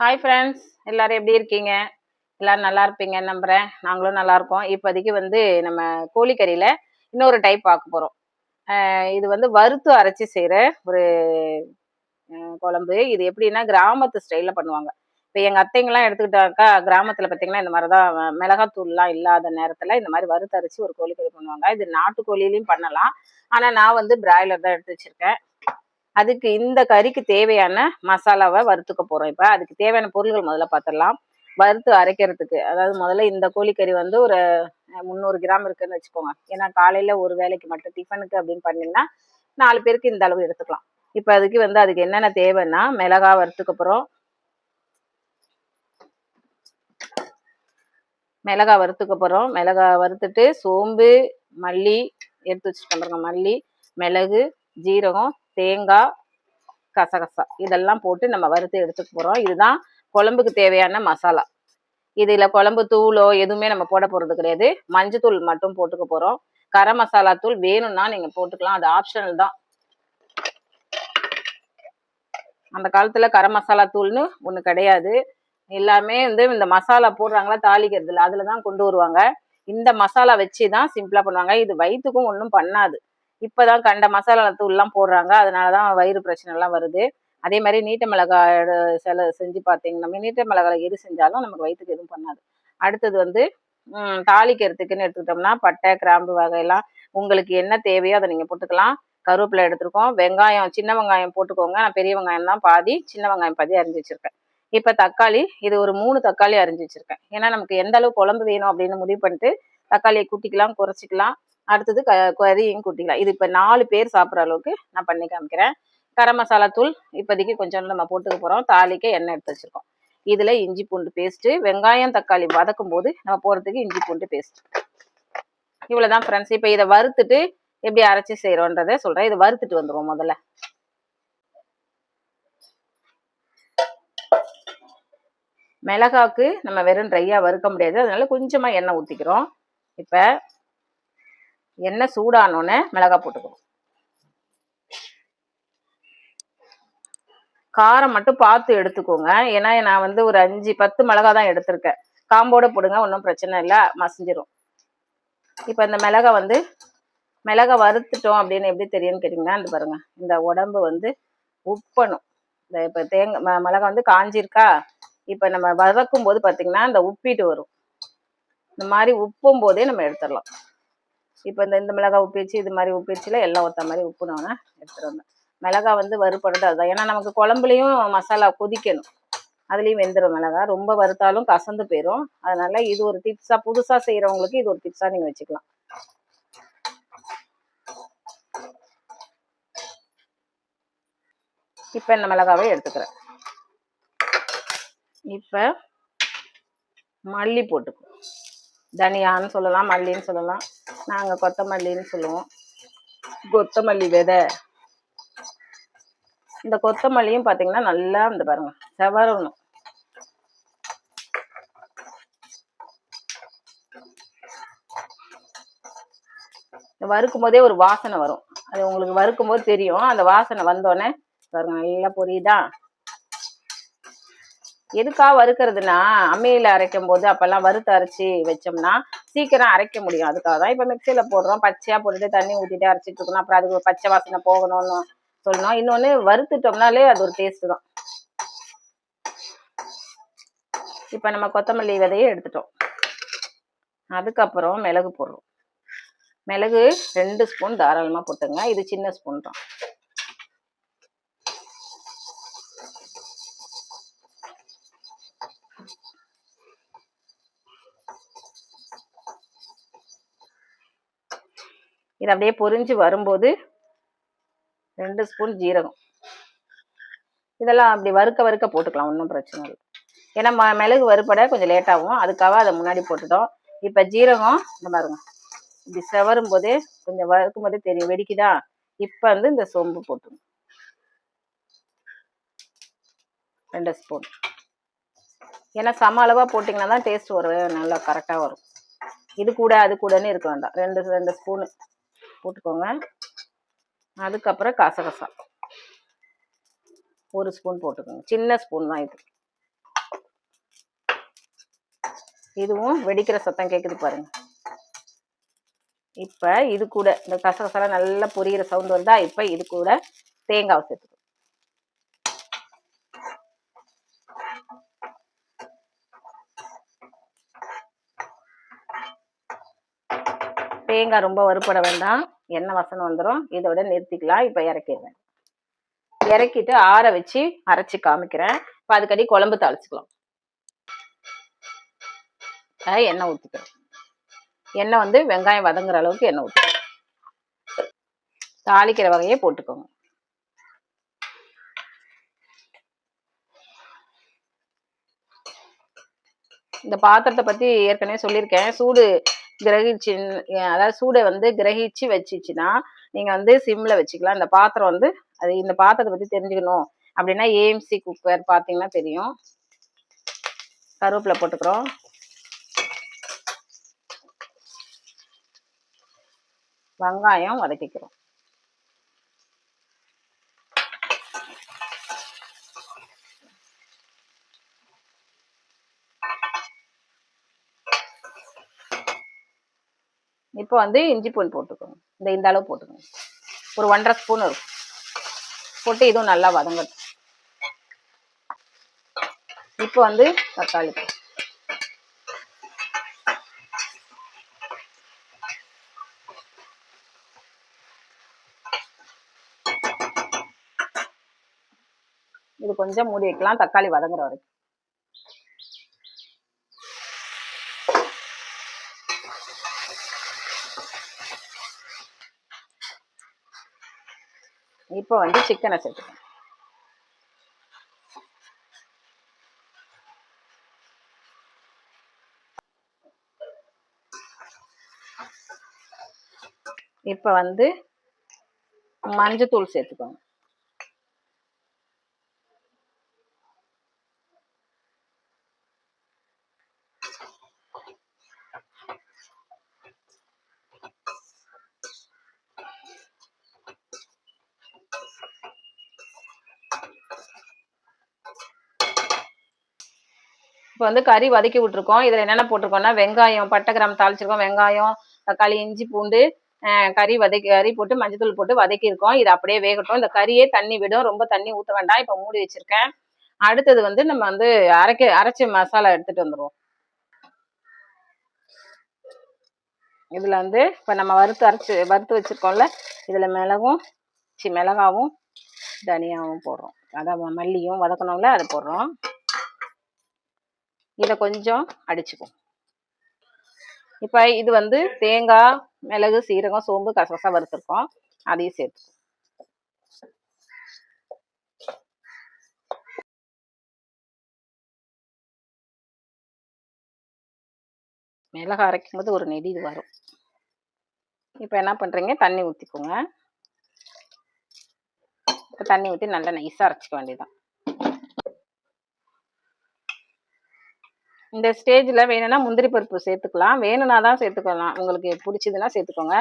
Hi friends எல்லாரும் எப்படி இருக்கீங்க? எல்லாரும் நல்லா இருப்பீங்கன்னு நம்புறேன். நாங்களும் நல்லா இருக்கோம் இப்போதைக்கு வந்து நம்ம கோழிக்கறியில் இன்னொரு டைப் பார்க்க போகிறோம் இது வந்து வறுத்து அரைச்சி செய்கிற ஒரு குழம்பு. இது எப்படின்னா கிராமத்து ஸ்டைலில் பண்ணுவாங்க. இப்போ எங்கள் அத்தைங்கெல்லாம் எடுத்துக்கிட்டாக்கா கிராமத்தில் பார்த்தீங்கன்னா இந்த மாதிரி தான் மிளகாத்தூள்லாம் இல்லாத நேரத்தில் இந்த மாதிரி வறுத்து அரைச்சி ஒரு கோழிக்கறி பண்ணுவாங்க. இது நாட்டுக்கோழிலையும் பண்ணலாம். ஆனால் நான் வந்து பிராய்லர் தான் எடுத்து வச்சுருக்கேன். அதுக்கு இந்த கறிக்கு தேவையான மசாலாவை வறுத்துக்க போகிறோம் இப்போ அதுக்கு தேவையான பொருள்கள் முதல்ல பார்த்துடலாம் வறுத்து அரைக்கிறதுக்கு அதாவது முதல்ல இந்த கோழிக்கறி வந்து ஒரு முந்நூறு கிராம் இருக்குன்னு வச்சுக்கோங்க. ஏன்னா காலையில் ஒரு வேலைக்கு மட்டும் டிஃபனுக்கு அப்படின்னு பண்ணீங்கன்னா நாலு பேருக்கு இந்த அளவு எடுத்துக்கலாம். இப்போ அதுக்கு வந்து அதுக்கு என்னென்ன தேவைன்னா மிளகா வறுத்துக்க போகிறோம் மிளகா வறுத்துக்க போகிறோம் மிளகா வறுத்துட்டு சோம்பு மல்லி எடுத்து வச்சுட்டு பாருங்க மல்லி மிளகு ஜீரகம் தேங்காய் கசகசா. இதெல்லாம் போட்டு நம்ம வறுத்து எடுத்துக்க போகிறோம் இதுதான் குழம்புக்கு தேவையான மசாலா. இதில் குழம்பு தூளோ எதுவுமே நம்ம போட போகிறது கிடையாது. மஞ்சத்தூள் மட்டும் போட்டுக்க போகிறோம் கரம் மசாலா தூள் வேணும்னா நீங்கள் போட்டுக்கலாம். அது ஆப்ஷனல் தான். அந்த காலத்தில் கரம் மசாலா தூள்னு ஒன்று கிடையாது. எல்லாமே வந்து இந்த மசாலா போடுறாங்களா தாளிக்கிறதுல அதில் தான் கொண்டு வருவாங்க. இந்த மசாலா வச்சு தான் சிம்பிளாக பண்ணுவாங்க. இது வயிற்றுக்கும் ஒன்றும் பண்ணாது. இப்போதான் கண்ட மசாலா தூள்லாம் போடுறாங்க. அதனால தான் வயிறு பிரச்சனைலாம் வருது. அதே மாதிரி நீட்ட மிளகாய் சில செஞ்சு பார்த்தீங்கன்னா நீட்ட மிளகாய் எது செஞ்சாலும் நமக்கு வயிற்றுக்கு எதுவும் பண்ணாது. அடுத்தது வந்து தாளிக்கிறதுக்குன்னு எடுத்துக்கிட்டோம்னா பட்டை கிராம்பு வகையெல்லாம் உங்களுக்கு என்ன தேவையோ அதை நீங்கள் போட்டுக்கலாம். கருவேப்பிலை எடுத்துருக்கோம். வெங்காயம் சின்ன வெங்காயம் போட்டுக்கோங்க. நான் பெரிய வெங்காயம் தான் பாதி சின்ன வெங்காயம் பாதி அரிஞ்சு வச்சுருக்கேன். இப்போ தக்காளி இது ஒரு மூணு தக்காளி அரிஞ்சு வச்சுருக்கேன். ஏன்னா நமக்கு எந்த அளவு குழம்பு வேணும் அப்படின்னு முடிவு பண்ணிட்டு தக்காளியை கூட்டிக்கலாம் குறைச்சிக்கலாம். அடுத்தது க கறியும் கூட்டிக்கலாம். இது இப்போ நாலு பேர் சாப்பிட்ற அளவுக்கு நான் பண்ணி காமிக்கிறேன். கரம் மசாலா தூள் இப்போதைக்கு கொஞ்சம் நம்ம போட்டுக்க போகிறோம் தாளிக்க எண்ணெய் எடுத்து வச்சுருக்கோம். இதில் இஞ்சி பூண்டு பேஸ்ட்டு வெங்காயம் தக்காளி வதக்கும் போது நம்ம போகிறதுக்கு இஞ்சி பூண்டு பேஸ்ட் இவ்வளோதான் ஃப்ரெண்ட்ஸ் இப்போ இதை வறுத்துட்டு எப்படி அரைச்சி செய்கிறோன்றதை சொல்கிறேன் இதை வறுத்துட்டு வந்துடுவோம் முதல்ல. மிளகாக்கு நம்ம வெறும் ட்ரையாக வறுக்க முடியாது. அதனால கொஞ்சமாக எண்ணெய் ஊற்றிக்கிறோம் இப்போ எண்ணெய் சூடானோன்னே மிளகாய் போட்டுக்கணும். காரம் மட்டும் பார்த்து எடுத்துக்கோங்க. ஏன்னா நான் வந்து ஒரு அஞ்சு பத்து மிளகா தான் எடுத்திருக்கேன். காம்போட போடுங்க ஒன்றும் பிரச்சனை இல்லை. மசிஞ்சிரும். இப்போ இந்த மிளகா வந்து மிளகா வறுத்துட்டோம் அப்படின்னு எப்படி தெரியும்னு கேட்டிங்கன்னா இந்த பாருங்க. இந்த உடம்பு வந்து உப்பணும். இந்த இப்போ தேங்காய் ம- மிளகா வந்து காஞ்சிருக்கா? இப்போ நம்ம வதக்கும் போது பார்த்தீங்கன்னா இந்த உப்பிட்டு வரும். இந்த மாதிரி உப்பும் போதே நம்ம எடுத்துடலாம். இப்போ இந்த இந்த மிளகா உப்பிச்சு இது மாதிரி உப்பிச்சுல எல்லாம் ஒத்த மாதிரி உப்பு நான் எடுத்துகிட்டு வந்தேன் மிளகா வந்து வறுப்படுறது அதுதான். ஏன்னா நமக்கு குழம்புலையும் மசாலா கொதிக்கணும். அதுலேயும் வெந்துடும் மிளகா ரொம்ப வறுத்தாலும் கசந்து போயிடும் அதனால இது ஒரு டிப்ஸாக புதுசாக செய்கிறவங்களுக்கு இது ஒரு டிப்ஸாக நீங்கள் வச்சுக்கலாம். இப்போ இந்த மிளகாவை எடுத்துக்கிறேன். இப்போ மல்லி போட்டுக்குவோம் தனியான்னு சொல்லலாம் மல்லின்னு சொல்லலாம். நாங்கள் கொத்தமல்லின்னு சொல்லுவோம். கொத்தமல்லி விதை. இந்த கொத்தமல்லியும் பார்த்தீங்கன்னா நல்லா இந்த பாருங்க செவரணும். வறுக்கும் போதே ஒரு வாசனை வரும். அது உங்களுக்கு வறுக்கும் போது தெரியும். அந்த வாசனை வந்தோடனே பாருங்க நல்லா பொரியுதா? எதுக்காக வறுக்கிறதுனா அம்மியில் அரைக்கும் போது அப்போல்லாம் வறுத்து அரைச்சி வச்சோம்னா சீக்கிரம் அரைக்க முடியும். அதுக்காக தான் இப்போ மிக்சியில் போடுறோம். பச்சையாக போட்டுட்டு தண்ணி ஊற்றிட்டு அரைச்சிட்டு இருக்கணும் அப்புறம் அதுக்கு ஒரு பச்சை வாசனை போகணும்னு சொல்லணும் இன்னொன்று வறுத்துட்டோம்னாலே அது ஒரு டேஸ்ட்டு தான். இப்போ நம்ம கொத்தமல்லி விதையை எடுத்துட்டோம். அதுக்கப்புறம் மிளகு போடுறோம். மிளகு ரெண்டு ஸ்பூன் தாராளமாக போட்டுங்க இது சின்ன ஸ்பூன் தான். இது அப்படியே பொரிஞ்சு வரும்போது ரெண்டு ஸ்பூன் ஜீரகம். இதெல்லாம் அப்படி வறுக்க வறுக்க போட்டுக்கலாம் ஒன்றும் பிரச்சனை இல்லை. ஏன்னா ம மிளகு வறுப்பட கொஞ்சம் லேட்டாகும் அதுக்காக அதை முன்னாடி போட்டுட்டோம். இப்போ ஜீரகம் இந்த பாருங்க இப்படி செவரும் போதே கொஞ்சம் வறுக்கும் போதே தெரியும். வெடிக்குதா? இப்போ வந்து இந்த சோம்பு போட்டுருங்க ரெண்டு ஸ்பூன். ஏன்னா சம அளவாக போட்டிங்கன்னா தான் டேஸ்ட் வரும். நல்லா கரெக்டாக வரும். இது கூட அது கூடன்னு இருக்க வேண்டாம். ரெண்டு ரெண்டு ஸ்பூனு. போட்டுக்கோங்க. அதுக்கப்புறம் கசகசா. ஒரு ஸ்பூன் போட்டுக்கோங்க. சின்ன ஸ்பூன் தான் இது. இதுவும் வெடிக்கிற சத்தம் கேட்குது பாருங்க. இப்போ இது கூட இந்த கசகசலாம் நல்லா பொரியிற சவுண்ட் வந்தால் இப்போ இது கூட தேங்காய் சேர்த்துக்கணும் தேங்காய் ரொம்ப வறுபட வேண்டாம். எண்ணெய் வசனம் வந்துடும் இதோட நிறுத்திக்கலாம். இப்போ இறக்கிடுவேன் இறக்கிட்டு ஆற வச்சு அரைச்சி காமிக்கிறேன். இப்போ அதுக்கடி குழம்பு தாளிச்சுக்கலாம். எண்ணெய் ஊற்றிக்கிறேன் எண்ணெய் வந்து வெங்காயம் வதங்குற அளவுக்கு எண்ணெய் ஊற்றி தாளிக்கிற வகையே போட்டுக்கோங்க. இந்த பாத்திரத்தை பத்தி ஏற்கனவே சொல்லியிருக்கேன். சூடு கிரகிச்சு அதாவது சூடை வந்து கிரகிச்சு வச்சிச்சுன்னா நீங்க வந்து சிம்ல வச்சுக்கலாம். இந்த பாத்திரம் வந்து அது இந்த பாத்திரத்தை பத்தி தெரிஞ்சுக்கணும். அப்படின்னா ஏஎம்சி குக்கர் பார்த்தீங்கன்னா தெரியும். கருவேப்பிலை போட்டுக்கிறோம். வெங்காயம் வதக்கிக்கிறோம். இப்போ வந்து இஞ்சி பூண்டு போட்டுக்கோங்க. இந்த இந்த அளவு போட்டுக்கோங்க. ஒரு ஒன்றரை ஸ்பூன் இருக்கும். போட்டு இதுவும் நல்லா வதங்கட்டும். இப்போ வந்து தக்காளி இது கொஞ்சம் மூடி வைக்கலாம். தக்காளி வதங்குற வரைக்கும். இப்போ வந்து சிக்கனை சேர்த்துக்கணும் இப்போ வந்து மஞ்சத்தூள் சேர்த்துக்கோங்க. இப்போ வந்து கறி வதக்கி விட்டுருக்கோம். இதில் என்னென்ன போட்டிருக்கோம்னா வெங்காயம் பட்டை கிராம் தாளிச்சிருக்கோம். வெங்காயம் தக்காளி இஞ்சி பூண்டு கறி வதக்கி கறி போட்டு மஞ்சத்தூள் போட்டு வதக்கியிருக்கோம். இது அப்படியே வேகட்டும். இந்த கறியே தண்ணி விடும். ரொம்ப தண்ணி ஊற்ற வேண்டாம். இப்போ மூடி வச்சிருக்கேன். அடுத்தது வந்து நம்ம வந்து அரைக்க அரைச்ச மசாலா எடுத்துட்டு வந்துடுவோம் இதில் வந்து இப்போ நம்ம வறுத்து அரைச்சு வறுத்து வச்சிருக்கோம்ல. இதில் மிளகும் சி மிளகாவும் தனியாவும் போடுறோம். அதான் மல்லியும் வதக்கணும்ல அதை போடுறோம். இதை கொஞ்சம் அடிச்சுக்கும் இப்போ இது வந்து தேங்காய் மிளகு சீரகம் சோம்பு கசகசா வறுத்துருக்கோம். அதையும் சேர்த்து. மிளகா அரைக்கும் போது ஒரு நெடி இது வரும். இப்போ என்ன பண்ணுறீங்க தண்ணி ஊற்றிக்கோங்க தண்ணி ஊற்றி நல்லா நைஸாக அரைச்சிக்க வேண்டியதான் இந்த ஸ்டேஜில் வேணும்னா முந்திரி பருப்பு சேர்த்துக்கலாம். வேணும்னா தான் சேர்த்துக்கலாம். உங்களுக்கு பிடிச்சதுன்னா சேர்த்துக்கோங்க.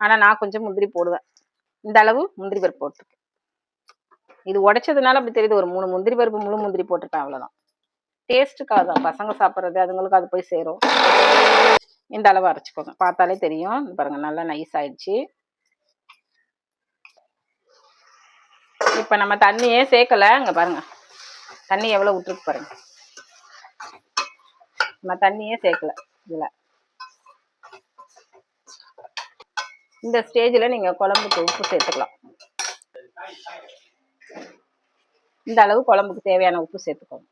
ஆனால் நான் கொஞ்சம் முந்திரி போடுவேன். இந்த அளவு முந்திரி பருப்பு போட்டிருக்கேன் இது உடைச்சதுனால அப்படி தெரியுது. ஒரு மூணு முந்திரி பருப்பு முழு முந்திரி போட்டிருப்பேன் அவ்வளோதான் டேஸ்ட்டுக்காக தான். பசங்க சாப்பிட்றது அதுங்களுக்கு அது போய் சேரும். இந்த அளவு அரைச்சிக்கோங்க. பார்த்தாலே தெரியும். பாருங்கள் நல்லா நைஸ் ஆயிடுச்சு. இப்போ நம்ம தண்ணியே சேர்க்கல இங்க பாருங்க. தண்ணி எவ்வளோ விட்டுருக்கு பாருங்க. நம்ம தண்ணியே சேர்க்கல இதுல. இந்த ஸ்டேஜில் நீங்க குழம்புக்கு உப்பு சேர்த்துக்கலாம். இந்த அளவு குழம்புக்கு தேவையான உப்பு சேர்த்துக்கோங்க.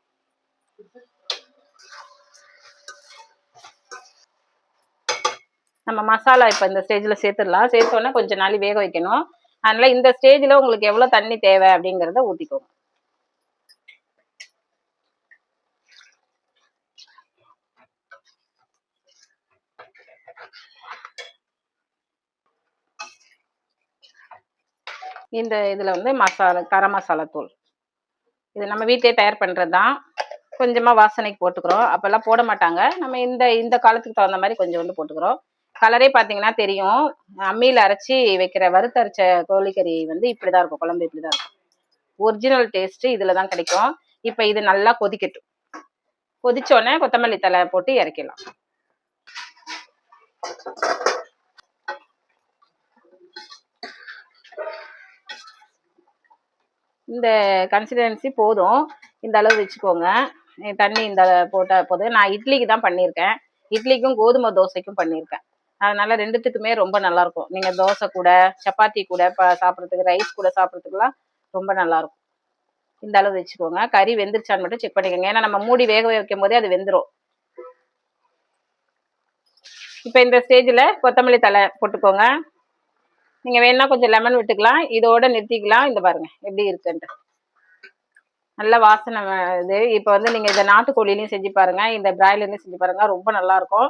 நம்ம மசாலா இப்போ இந்த ஸ்டேஜில் சேர்த்துடலாம். சேர்த்தோன்னே கொஞ்சம் நாளை வேக வைக்கணும். அதனால இந்த ஸ்டேஜில் உங்களுக்கு எவ்வளோ தண்ணி தேவை அப்படிங்கிறத ஊத்திக்கோங்க. இந்த இதில் வந்து மசாலா கரம் மசாலா தூள். இது நம்ம வீட்டிலே தயார் பண்ணுறது தான் கொஞ்சமாக வாசனைக்கு போட்டுக்கிறோம். அப்போல்லாம் போட மாட்டாங்க. நம்ம இந்த இந்த காலத்துக்கு தகுந்த மாதிரி கொஞ்சம் வந்து போட்டுக்கிறோம். கலரே பார்த்தீங்கன்னா தெரியும். அம்மியில் அரைச்சி வைக்கிற வறுத்தரைச்ச கோழிக்கறி வந்து இப்படி தான் இருக்கும். குழம்பு இப்படி தான் இருக்கும். ஒரிஜினல் டேஸ்ட்டு இதில் தான் கிடைக்கும். இப்போ இது நல்லா கொதிக்கட்டும். கொதிச்சோடனே கொத்தமல்லி தலை போட்டு இறக்கிடலாம். இந்த கன்சிஸ்டன்சி போதும். இந்த அளவு வச்சுக்கோங்க. தண்ணி இந்த போட்டால் போதும். நான் இட்லிக்கு தான் பண்ணியிருக்கேன். இட்லிக்கும் கோதுமை தோசைக்கும் பண்ணியிருக்கேன். அதனால ரெண்டுத்துக்குமே ரொம்ப நல்லா இருக்கும் நீங்க தோசை கூட சப்பாத்தி கூட இப்போ சாப்பிட்றதுக்கு ரைஸ் கூட சாப்பிட்றதுக்குலாம் ரொம்ப நல்லா இருக்கும் இந்த அளவு வச்சுக்கோங்க. கறி வெந்துருச்சான்னு மட்டும் செக் பண்ணிக்கோங்க. ஏன்னா நம்ம மூடி வேக வைக்கும் போதே அது வெந்துடும் இப்போ இந்த ஸ்டேஜில் கொத்தமல்லி தலை போட்டுக்கோங்க. நீங்கள் வேணா கொஞ்சம் லெமன் விட்டுக்கலாம். இதோட நிறுத்திக்கலாம். இந்த பாருங்க எப்படி இருக்குன்ட்டு. நல்ல வாசனை இது. இப்போ வந்து நீங்கள் இந்த நாட்டுக்கோழிலையும் செஞ்சு பாருங்க. இந்த பிராய்லர்லையும் செஞ்சு பாருங்க. ரொம்ப நல்லா இருக்கும்